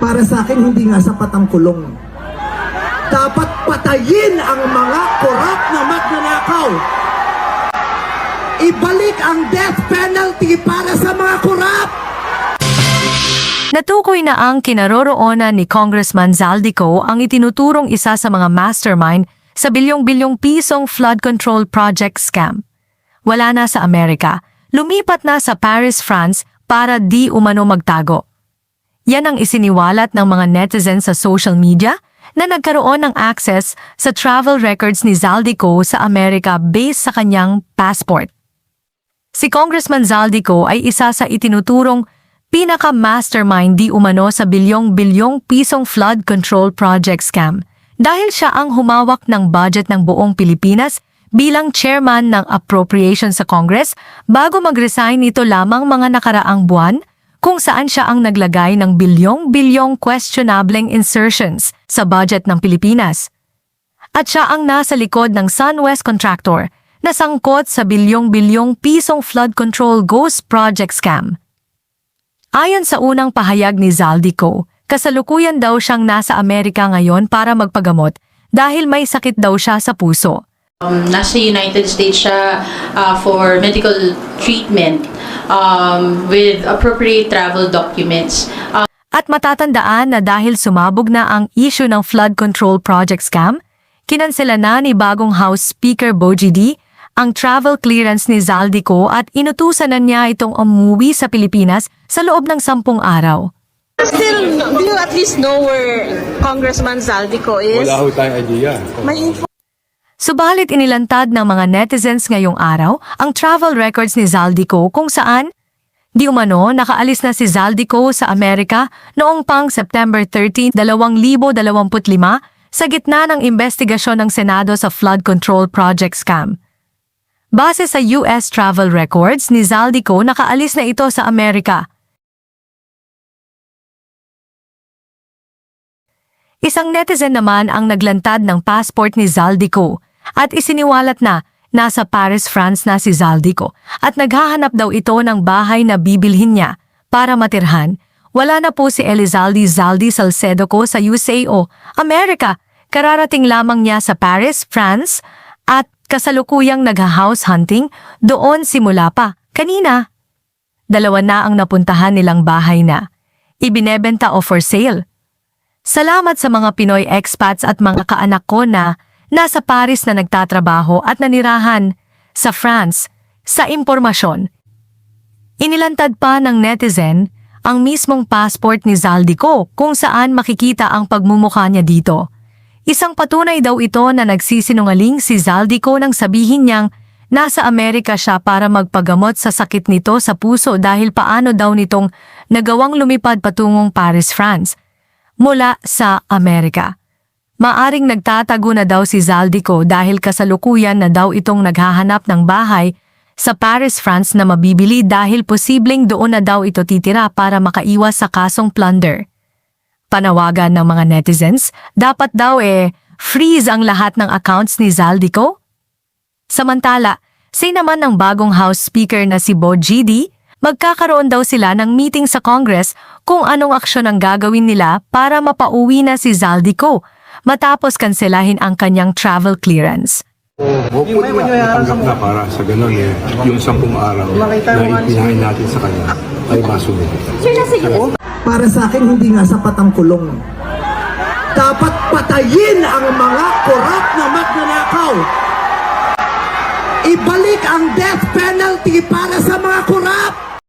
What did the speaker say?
Para sa akin, hindi nga sapat ang kulong. Dapat patayin ang mga korap na magnanakaw. Ibalik ang death penalty para sa mga korap. Natukoy na ang kinaroroonan ni Congressman Zaldico ang itinuturong isa sa mga mastermind sa bilyong-bilyong pisong flood control project scam. Wala na sa Amerika, lumipat na sa Paris, France para di umano magtago. Yan ang isiniwalat ng mga netizens sa social media na nagkaroon ng access sa travel records ni Zaldico sa Amerika based sa kanyang passport. Si Congressman Zaldico ay isa sa itinuturong pinaka-mastermind di umano sa bilyong-bilyong pisong flood control project scam dahil siya ang humawak ng budget ng buong Pilipinas bilang chairman ng appropriation sa Congress bago mag-resign nito lamang mga nakaraang buwan kung saan siya ang naglagay ng bilyong-bilyong questionableng insertions sa budget ng Pilipinas. At siya ang nasa likod ng SunWest Contractor na sangkot sa bilyong-bilyong pisong flood control ghost project scam. Ayon sa unang pahayag ni Zaldico, kasalukuyan daw siyang nasa Amerika ngayon para magpagamot dahil may sakit daw siya sa puso. Um, nasa United States siya uh, for medical treatment um, with appropriate travel documents. Uh, At matatandaan na dahil sumabog na ang issue ng flood control project scam, kinansela na ni bagong House Speaker Boji D ang travel clearance ni Zaldico at inutusan na niya itong umuwi sa Pilipinas sa loob ng sampung araw. Still, do you at least know where Congressman Zaldico is? Wala ho tayong idea. May info Subalit inilantad ng mga netizens ngayong araw ang travel records ni Zaldico kung saan di umano nakaalis na si Zaldico sa Amerika noong pang September 13, 2025 sa gitna ng investigasyon ng Senado sa flood control project scam. Base sa US travel records ni Zaldico nakaalis na ito sa Amerika. Isang netizen naman ang naglantad ng passport ni Zaldico at isiniwalat na nasa Paris, France na si Zaldico at naghahanap daw ito ng bahay na bibilhin niya para matirhan. Wala na po si Elizalde Zaldi Salcedo ko sa USAO, Amerika. Kararating lamang niya sa Paris, France at kasalukuyang nagha-house hunting doon simula pa, kanina. Dalawa na ang napuntahan nilang bahay na. Ibinebenta o for sale. Salamat sa mga Pinoy expats at mga kaanak ko na nasa Paris na nagtatrabaho at nanirahan sa France sa impormasyon. Inilantad pa ng netizen ang mismong passport ni Zaldico kung saan makikita ang pagmumukha niya dito. Isang patunay daw ito na nagsisinungaling si Zaldico nang sabihin niyang nasa Amerika siya para magpagamot sa sakit nito sa puso dahil paano daw nitong nagawang lumipad patungong Paris, France mula sa Amerika. Maaring nagtatago na daw si Zaldico dahil kasalukuyan na daw itong naghahanap ng bahay sa Paris, France na mabibili dahil posibleng doon na daw ito titira para makaiwas sa kasong plunder. Panawagan ng mga netizens, dapat daw eh freeze ang lahat ng accounts ni Zaldico? Samantala, say naman ng bagong House Speaker na si Bo GD, magkakaroon daw sila ng meeting sa Congress kung anong aksyon ang gagawin nila para mapauwi na si Zaldico matapos kanselahin ang kanyang travel clearance. Hopefully, matanggap na para sa ganun eh, yung sampung araw na ipinahin natin sa kanya ay masunod. Para sa akin, hindi nga sapat ang kulong. Dapat patayin ang mga korap